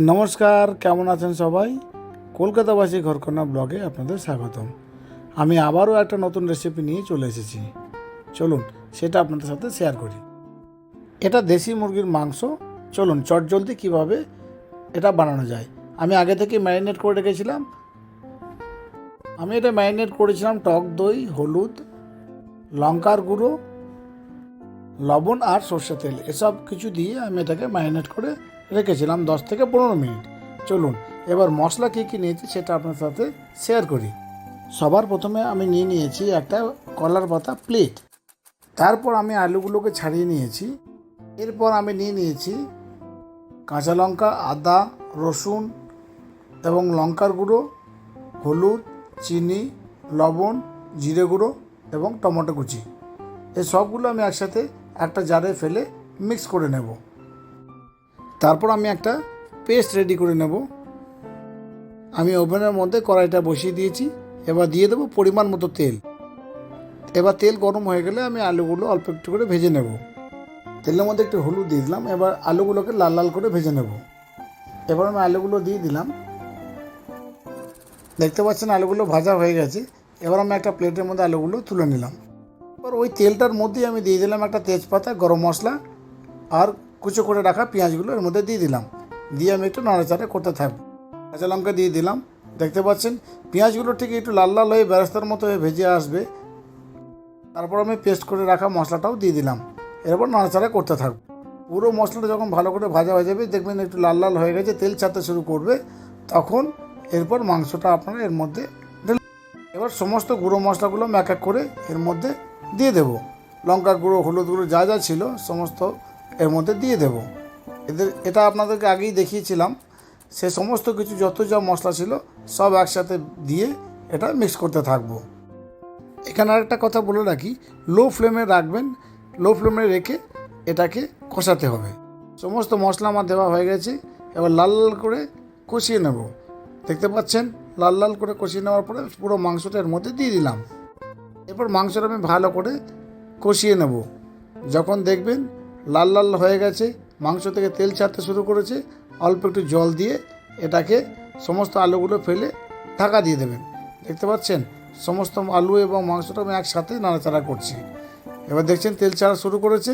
নমস্কার, কেমন আছেন সবাই? কলকাতাবাসী ঘরকন্যা ব্লগে আপনাদের স্বাগতম। আমি আবারও একটা নতুন রেসিপি নিয়ে চলে এসেছি। চলুন, সেটা আপনাদের সাথে শেয়ার করি। এটা দেশি মুরগির মাংস। চলুন, চটজলদি কীভাবে এটা বানানো যায়। আমি আগে থেকে ম্যারিনেট করে রেখেছিলাম। আমি এটা ম্যারিনেট করেছিলাম টক দই, হলুদ, লঙ্কার গুঁড়ো, লবণ আর সর্ষে তেল। এসব কিছু দিয়ে আমি এটাকে ম্যারিনেট করে রেখেছিলাম দশ থেকে পনেরো মিনিট। চলুন, এবার মশলা কী কী নিয়েছি সেটা আপনার সাথে শেয়ার করি। সবার প্রথমে আমি নিয়ে নিয়েছি একটা কলার পাতা প্লেট তারপর আমি আলুগুলোকে ছাড়িয়ে নিয়েছি। এরপর আমি নিয়ে নিয়েছি কাঁচা লঙ্কা, আদা, রসুন এবং লঙ্কার গুঁড়ো, হলুদ, চিনি, লবণ, জিরে গুঁড়ো এবং টমেটো কুচি। এই সবগুলো আমি একসাথে একটা জারে ফেলে মিক্স করে নেব। তারপর আমি একটা পেস্ট রেডি করে নেব। আমি ওভেনের মধ্যে কড়াইটা বসিয়ে দিয়েছি। এবার দিয়ে দেবো পরিমাণ মতো তেল। এবার তেল গরম হয়ে গেলে আমি আলুগুলো অল্প একটু করে ভেজে নেব। তেলের মধ্যে একটু হলুদ দিয়ে দিলাম। এবার আলুগুলোকে লাল লাল করে ভেজে নেব। এবার আমি আলুগুলো দিয়ে দিলাম। দেখতে পাচ্ছেন আলুগুলো ভাজা হয়ে গেছে। এবার আমি একটা প্লেটের মধ্যে আলুগুলো তুলে নিলাম। এবার ওই তেলটার মধ্যেই আমি দিয়ে দিলাম একটা তেজপাতা, গরম মশলা আর কুচো করে রাখা পেঁয়াজগুলো এর মধ্যে দিয়ে দিলাম। দিয়ে আমি একটু নাড়াচাড়া করতে থাকব কাঁচা লঙ্কা দিয়ে দিলাম। দেখতে পাচ্ছেন, পেঁয়াজগুলো ঠিক একটু লাল লাল হয়ে বেরাস্তার মতো হয়ে ভেজে আসবে। তারপর আমি পেস্ট করে রাখা মশলাটাও দিয়ে দিলাম। এরপর নাড়াচাড়া করতে থাকব পুরো মশলাটা যখন ভালো করে ভাজা হয়ে যাবে, দেখবেন একটু লাল লাল হয়ে গেছে, তেল ছাড়তে শুরু করবে। তখন এরপর মাংসটা আপনারা এর মধ্যে এবার সমস্ত গুঁড়ো মশলাগুলো এক এক করে এর মধ্যে দিয়ে দেবো। লঙ্কার গুঁড়ো, হলুদ গুঁড়ো যা যা ছিল, সমস্ত এর মধ্যে দিয়ে দেব। এদের এটা আপনাদেরকে আগেই দেখিয়েছিলাম। সে সমস্ত কিছু যত যা মশলা ছিল, সব একসাথে দিয়ে এটা মিক্স করতে থাকব। এখানে আরেকটা কথা বলে রাখি লো ফ্লেমে রাখবেন লো ফ্লেমে রেখে এটাকে কষাতে হবে। সমস্ত মশলা আমার দেওয়া হয়ে গেছে, এবার লাল লাল করে কষিয়ে নেব। দেখতে পাচ্ছেন, লাল লাল করে কষিয়ে নেওয়ার পরে পুরো মাংসটা এর মধ্যে দিয়ে দিলাম। এরপর মাংসটা আমি ভালো করে কষিয়ে নেব। যখন দেখবেন লাল লাল হয়ে গেছে, মাংস থেকে তেল ছাড়তে শুরু করেছে, অল্প একটু জল দিয়ে এটাকে সমস্ত আলুগুলো ফেলে ঢাকা দিয়ে দেবেন। দেখতে পাচ্ছেন? সমস্ত আলু এবং মাংসটা আমি একসাথে নাড়াচাড়া করছি। এবার দেখছেন তেল ছাড়া শুরু করেছে।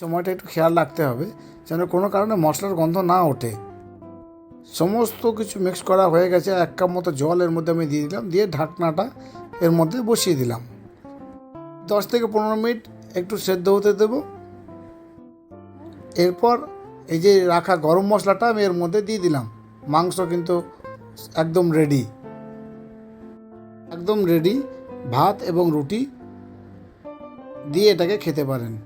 সময়টা একটু খেয়াল রাখতে হবে, যেন কোনো কারণে মশলার গন্ধ না ওঠে। সমস্ত কিছু মিক্স করা হয়ে গেছে, এক কাপ মতো জল এর মধ্যে আমি দিয়ে দিলাম, দিয়ে ঢাকনাটা এর মধ্যে বসিয়ে দিলাম। দশ থেকে পনেরো মিনিট একটু সেদ্ধ হতে দেব। এরপর এই যে রাখা গরম মশলাটা আমি এর মধ্যে দিয়ে দিলাম। মাংস কিন্তু একদম রেডি একদম রেডি ভাত এবং রুটি দিয়ে এটাকে খেতে পারেন।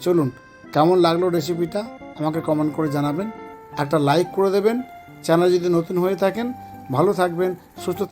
চলুন, কেমন লাগল রেসিপিটা আমাকে কমেন্ট করে জানাবেন। একটা লাইক করে দেবেন। চ্যানেল যদি নতুন হয়ে থাকেন, ভালো থাকবেন, সুস্থ